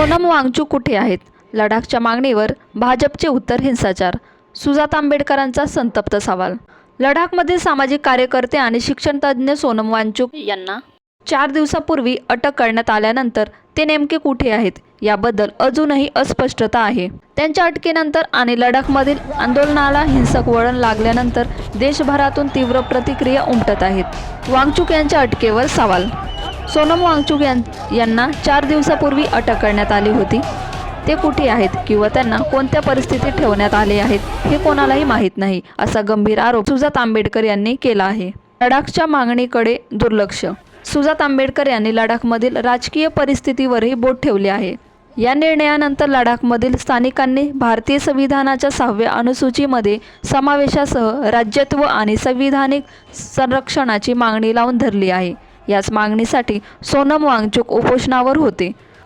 सोनम वांगचूक कुठे आहेत? लडाखच्या मागणीवर भाजपचे उत्तर हिंसाचार. सुजात आंबेडकरांचा संतप्त सवाल. लडाखमधील सामाजिक कार्यकर्ते आणि शिक्षणतज्ज्ञ सोनम वांगचूक यांना चार दिवसापूर्वी अटक करण्यात आल्यानंतर ते नेमके कुठे आहेत? याबद्दल अजूनही अस्पष्टता आहे. त्यांच्या अटकेनंतर आणि लडाखमधील आंदोलनाला हिंसक वळण लागल्यानंतर देशभरातून तीव्र प्रतिक्रिया उमटत आहेत. वांगचूक यांच्या अटकेवर सवाल सोनम वांगचुक यां यांना चार दिवसापूर्वी अटक करण्यात आली होती. ते कुठे आहेत किंवा त्यांना कोणत्या परिस्थितीत ठेवण्यात आले आहेत हे कोणालाही माहीत नाही असा गंभीर आरोप सुजात आंबेडकर यांनी केला आहे. लडाखच्या मागणीकडे दुर्लक्ष. सुजात आंबेडकर यांनी लडाखमधील राजकीय परिस्थितीवरही बोट ठेवले आहे. या निर्णयानंतर लडाखमधील स्थानिकांनी भारतीय संविधानाच्या सहाव्या अनुसूचीमध्ये समावेशासह राज्यत्व आणि संविधानिक संरक्षणाची मागणी लावून धरली आहे. याच मागणीसाठी सोनम वांगचुक उपोषणावर होते.